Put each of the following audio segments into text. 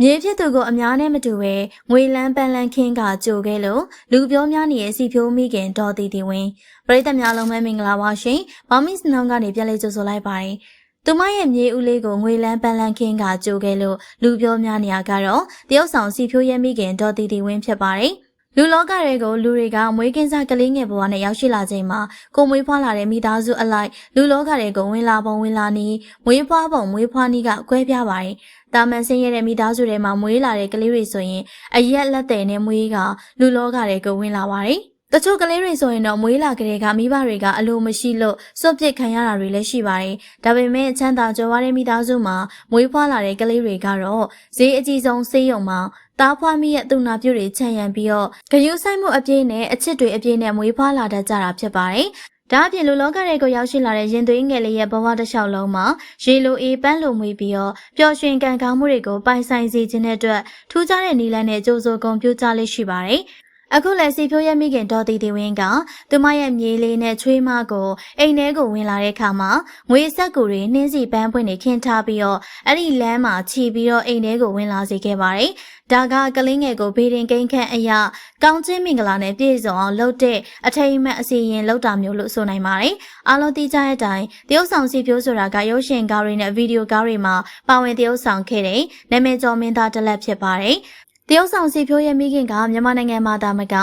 မြေဖြစ်သူကိုအများနဲ့မတူပဲငွေလန်းပန်းလန်းခင်းကကြိုခဲ့လို့လူပြောများနေတဲ့စီဖြိုးမိခင်ဒေါ်တီတီဝင်းပရိသတ်များလုံးပဲမင်္ဂလာပါရှင်။မောင်မစ်စနောင်းကနေပြန်လေးကြိုဆိုလိုက်ပါတယ်။သူမရဲ့မြေဦးလေးကိုငွေလန်းပန်းလန်းခင်းကကြိုခဲ့လို့လူပြောများနေရကတော့တရုတ်ဆောင်စီဖြိုးရဲ့မိခင်ဒေါ်တီတီဝင်းဖြစ်ပါတယ်။ လူလောကတွေကိုလူတွေကမွေးကင်းစားကလေးငယ်ဘဝနဲ့ရောက်ရှိလာချိန်မှာကိုမွေးဖွားလာတဲ့မိသားစုအလိုက်လူလောကတွေကိုဝင်လာပုံဝင်လာနီးမွေးဖွားပုံမွေးဖွားနီးကကွဲပြားပါတယ်။တာမန်ဆင်းရဲတဲ့မိသားစုတွေမှာမွေးလာတဲ့ကလေးတွေဆိုရင်အရက်လက်တယ်နဲ့မွေးကလူလောကတွေကိုဝင်လာပါတယ်။တချို့ကလေးတွေဆိုရင်တော့မွေးလာကလေးကမိဘတွေကအလိုမရှိလို့စွန့်ပစ်ခံရတာတွေလည်းရှိပါတယ်။ဒါပေမဲ့ချမ်းသာကြွယ်ဝတဲ့မိသားစုမှာမွေးဖွားလာတဲ့ကလေးတွေကတော့ဈေးအကြီးဆုံးဆေးရုံမှာ တားဖွားမိရဲ့သူနာပြုတွေခြံရံပြီးတော့ဂယုဆိုင်မှုအပြည့်နဲ့အချစ်တွေအပြည့်နဲ့မွေးဖွားလာတတ်ကြတာဖြစ်ပါတယ်။ဒါအပြင်လူလောကတွေကိုရောက်ရှိလာတဲ့ရင်သွေးငယ်လေးရဲ့ဘဝတစ်လျှောက်လုံးမှာရေလိုအေးပန်းလိုမွေးပြီးတော့ပျော်ရွှင်ကံကောင်းမှုတွေကိုပိုင်ဆိုင်စေခြင်းတဲ့အတွက်ထူးခြားတဲ့နည်းလမ်းနဲ့ကြိုးစိုးဂုဏ်ပြုကြလေးရှိပါတယ်။ အခုလည်းစီဖြိုးရဲ့မိခင်ဒေါ်တီတီဝင်းကသူမရဲ့မြေးလေးနဲ့ချွေးမကိုအိမ်ထဲကိုဝင်လာတဲ့အခါမှာငွေဆက်ကူတွေနှင်းစီပန်းပွင့်တွေခင်းထားပြီးတော့အဲ့ဒီလမ်းမှာခြီပြီးတော့အိမ်ထဲကိုဝင်လာစေခဲ့ပါတယ်။ဒါကကလင်းငယ်ကိုဘေးရင်ကိန်းခန့်အရာကောင်းချင်းမင်္ဂလာနဲ့ပြည့်စုံအောင်လုပ်တဲ့အထိမ်အမှတ်အစီရင်လုပ်တာမျိုးလို့ဆိုနိုင်ပါတယ်။အားလုံးသိကြတဲ့အတိုင်းတရုတ်ဆောင်စီဖြိုးဆိုတာကရုပ်ရှင်ကားတွေနဲ့ဗီဒီယိုကားတွေမှာပါဝင်တရုတ်ဆောင်ခဲ့တဲ့နာမည်ကျော်မင်းသားတစ်လက်ဖြစ်ပါတယ်။ တရုတ်ဆောင်စီဖြိုးရဲ့မိခင်ကမြန်မာနိုင်ငံမှာဒါမက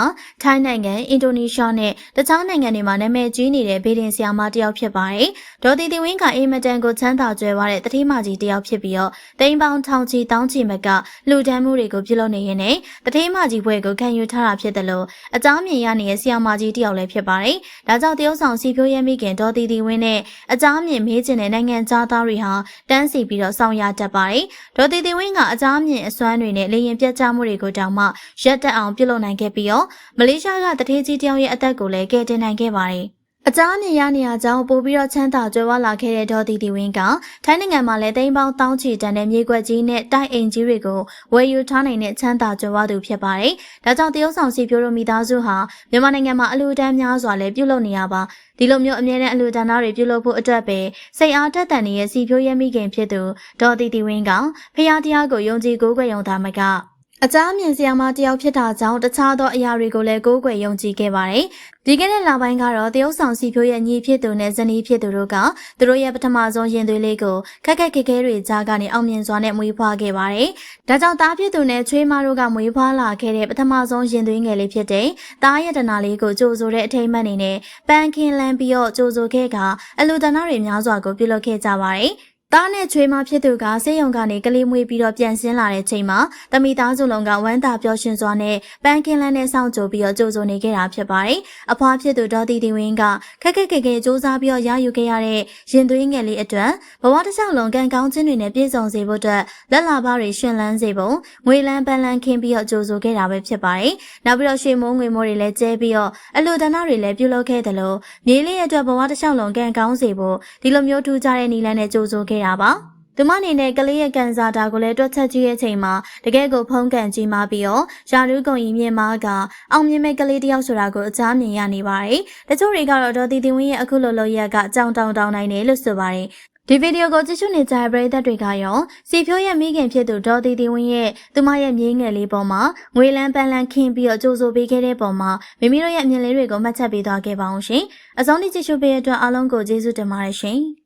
ထိုင်းနိုင်ငံအင်ဒိုနီးရှားနဲ့တခြားနိုင်ငံတွေမှာနာမည်ကြီးနေတဲ့ဗေဒင်ဆရာမတစ်ယောက်ဖြစ်ပါတယ်။ဒေါ်တီတီဝင်းကအေးမတန်ကိုချမ်းသာကြွယ်ဝတဲ့တတိမကြီးတစ်ယောက်ဖြစ်ပြီးတော့တိမ်ပေါင်းထောင်ချီတောင်းချီမကလူဒန်းမှုတွေကိုပြုလုပ်နေရင်းနဲ့တတိမကြီးဘွဲကိုခံယူထားတာဖြစ်တယ်လို့အကြောင်းမြင်ရနေတဲ့ဆရာမကြီးတစ်ယောက်လည်းဖြစ်ပါတယ်။ဒါကြောင့်တရုတ်ဆောင်စီဖြိုးရဲ့မိခင်ဒေါ်တီတီဝင်းနဲ့အကြောင်းမြင်မေးချင်တဲ့နိုင်ငံသားသားတွေဟာတန်းစီပြီးတော့ဆောင်ရတတ်ပါတယ်။ဒေါ်တီတီဝင်းကအကြောင်းမြင်အစွမ်းတွေနဲ့လေရင်ပြတ်ကျမှုတွေကိုတောင်မှရက်တက်အောင်ပြုလုပ်နိုင်ခဲ့ပြီးတော့မလေးရှားကတထေးကြီးတယောက်ရဲ့အသက်ကိုလည်းကယ်တင်နိုင်ခဲ့ပါတယ်။အကြောင်းအမြင်ရနေရကြောင်းပို့ပြီးတော့ချမ်းသာကြွယ်ဝလာခဲ့တဲ့ဒေါ်တီတီဝင်းကထိုင်းနိုင်ငံမှာလည်းတိမ်ပေါင်းတောင်းချီတန်တဲ့မြေကွက်ကြီးနဲ့တိုက်အိမ်ကြီးတွေကိုဝယ်ယူထားနိုင်တဲ့ချမ်းသာကြွယ်ဝသူဖြစ်ပါတယ်။ဒါကြောင့်တရုတ်ဆောင်စီပြိုးတို့မိသားစုဟာမြန်မာနိုင်ငံမှာအလူတန်းများစွာလည်းပြုလုပ်နေရပါဒီလိုမျိုးအမြဲတမ်းအလူတန်းသားတွေပြုလုပ်ဖို့အတွက်ပဲစိတ်အားတက်တန်နေတဲ့စီပြိုးရဲ့မိခင်ဖြစ်သူဒေါ်တီတီဝင်းကဖရာတရားကိုယုံကြည်ကိုးကွယ်ယုံသားမက အကြမ်းမြင်စရာမတယောက်ဖြစ်တာကြောင့်တခြားသောအရာတွေကိုလည်းကိုးကွယ်ယုံကြည်ခဲ့ပါတယ်။ဒီကနေ့လပိုင်းကတော့တရုတ်ဆောင်စီဖြိုးရဲ့ညီဖြစ်သူနဲ့ဇနီးဖြစ်သူတို့ကသူတို့ရဲ့ပထမဆုံးရင်သွေးလေးကိုခက်ခက်ခဲခဲတွေကြားကနေအောင်မြင်စွာနဲ့မွေးဖွားခဲ့ပါတယ်။ဒါကြောင့်သားဖြစ်သူနဲ့ချွေးမတို့ကမွေးဖွားလာခဲ့တဲ့ပထမဆုံးရင်သွေးငယ်လေးဖြစ်တဲ့သားရဲ့တနာလေးကိုကြိုဆိုတဲ့အထိမ်းအမှတ်အနေနဲ့ပန်းခင်းလန်းပြီးတော့ကြိုဆိုခဲ့ကအလူတနာတွေများစွာကိုပြုလုပ်ခဲ့ကြပါတယ်။ သားနဲ့ချွေးမဖြစ်သူကစေယုံကနေကလေးမွေးပြီးတော့ပြန်ဆင်းလာတဲ့ချိန်မှာတမိသားစုလုံးကဝမ်းသာပျော်ရွှင်စွာနဲ့ပန်းကင်းလန်းနဲ့စောင့်ကြိုပြီးတော့ကြိုးစုံနေခဲ့တာဖြစ်ပါတယ်။အဖွားဖြစ်သူဒေါ်တီတီဝင်းကခက်ခက်ခဲခဲစူးစမ်းပြီးတော့ရယူခဲ့ရတဲ့ရင်သွေးငယ်လေးအတွက်ဘဝတစ်လျှောက်လုံးကံကောင်းခြင်းတွေနဲ့ပြည့်စုံစေဖို့အတွက်လက်လာပါတွေရှင်လန်းစေဖို့ငွေလန်းပန်းလန်းခင်းပြီးတော့ကြိုးစုခဲ့တာပဲဖြစ်ပါတယ်။နောက်ပြီးတော့ရွှေမိုးငွေမိုးတွေလည်းကျဲပြီးတော့အလူဒနာတွေလည်းပြုလုပ်ခဲ့တယ်လို့မြေးလေးရဲ့အတွက်ဘဝတစ်လျှောက်လုံးကံကောင်းစေဖို့ဒီလိုမျိုးထူးခြားတဲ့နည်းလမ်းနဲ့ကြိုးစုခဲ့တာပါ။သူမအနေနဲ့ကလေးရဲ့ကန်စာတာကိုလည်းတွက်ချက်ကြည့်ရဲ့ချိန်မှာတကယ်ကိုဖုံးကန်ကြည့်မှပြီးတော့ရာထူးကုံရင်မြင့်မားကအောင်မြင်မဲ့ကလေးတယောက်ဆိုတာကိုအချားမြင်ရနေပါတယ်။တချို့တွေကတော့ဒေါ်တီတီဝင်းရဲ့အခုလိုလိုရက်ကကြောင်တောင်တောင်နိုင်တယ်လို့ဆိုပါတယ်။ဒီဗီဒီယိုကိုကြည့်ရှုနေကြတဲ့ပရိသတ်တွေကရောစီဖြိုးရဲ့မိခင်ဖြစ်သူဒေါ်တီတီဝင်းရဲ့သူမရဲ့မြေးငယ်လေးပေါ်မှာငွေလန်းပန်းလန်းခင်းပြီးတော့ကြိုးဆိုပေးခဲ့တဲ့ပုံမှာမိမိတို့ရဲ့အမြင်လေးတွေကိုမှတ်ချက်ပေးသွားခဲ့ပါအောင်ရှင်။အဆုံးထိကြည့်ရှုပေးတဲ့အတွက်အားလုံးကိုကျေးဇူးတင်ပါတယ်ရှင်။